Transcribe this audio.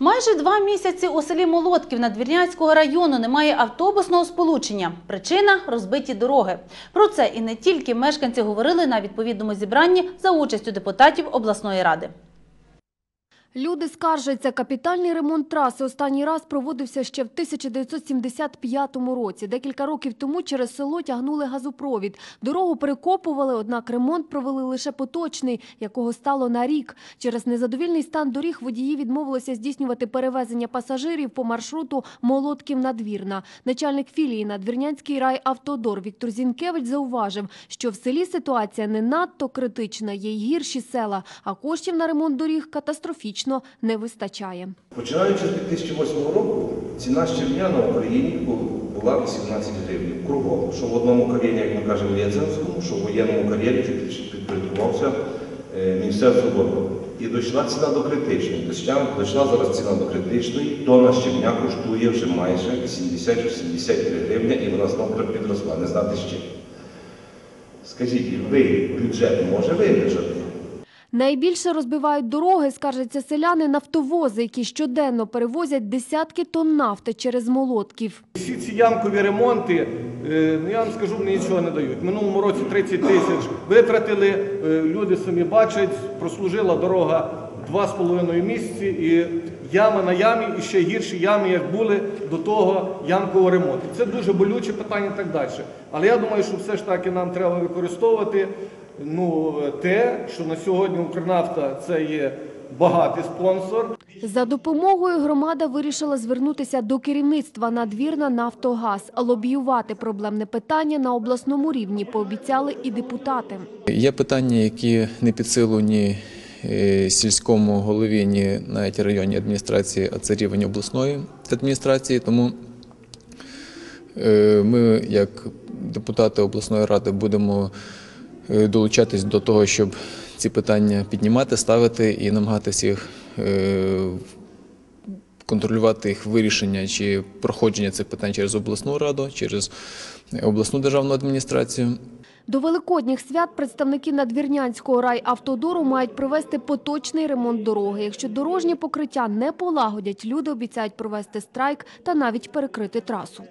Майже два місяці у селі Молотків Надвірнянського району немає автобусного сполучення. Причина розбиті дороги. Про це і не тільки мешканці говорили на відповідному зібранні за участю депутатів обласної ради. Люди скаржаться, капітальний ремонт траси останній раз проводився ще в 1975 році. Декілька років тому через село тягнули газопровід. Дорогу перекопували, однак ремонт провели лише поточний, якого стало на рік. Через незадовільний стан доріг водії відмовилися здійснювати перевезення пасажирів по маршруту Молотків-Надвірна. Начальник філії Надвірнянський райавтодор Віктор Зінкевич зауважив, що в селі ситуація не надто критична, є й гірші села, а коштів на ремонт доріг катастрофічно не вистачає. Починаючи з 2008 року, ціна щебня на Україні була 18 гривень кругом. Що в одному кар'єрі, як ми кажемо, в Єценському, що в воєнному кар'єрі підпорядкувався е, Міністерство оборони. І дійшла ціна до критичної. Дійшла, зараз ціна до критичної, тонна щебня коштує вже майже 70-73 гривня, і вона знову підросла, не знати чим. Скажіть, ви бюджет може виключити? Найбільше розбивають дороги, скаржаться селяни, нафтовози, які щоденно перевозять десятки тонн нафти через молотків. Всі ці ямкові ремонти, е, ну я вам скажу, вони нічого не дають. Минулому році 30 тисяч витратили, е, люди самі бачать, прослужила дорога 2,5 місяці і яма на ямі, і ще гірші ями, як були до того ямкового ремонту. Це дуже болюче питання і так далі. Але я думаю, що все ж таки нам треба використовувати ну, те, що на сьогодні Укрнафта це є багатий спонсор. За допомогою громада вирішила звернутися до керівництва надвірна «Нафтогаз», лобіювати проблемне питання на обласному рівні, пообіцяли і депутати. Є питання, які не під силу ні е, сільському голові, ні навіть районній адміністрації, а це рівень обласної адміністрації. Тому е, ми, як депутати обласної ради, будемо долучатись до того, щоб ці питання піднімати, ставити і намагатися їх е, контролювати їх вирішення чи проходження цих питань через обласну раду, через обласну державну адміністрацію. До великодніх свят представники Надвірнянського райавтодору мають провести поточний ремонт дороги. Якщо дорожнє покриття не полагодять, люди обіцяють провести страйк та навіть перекрити трасу.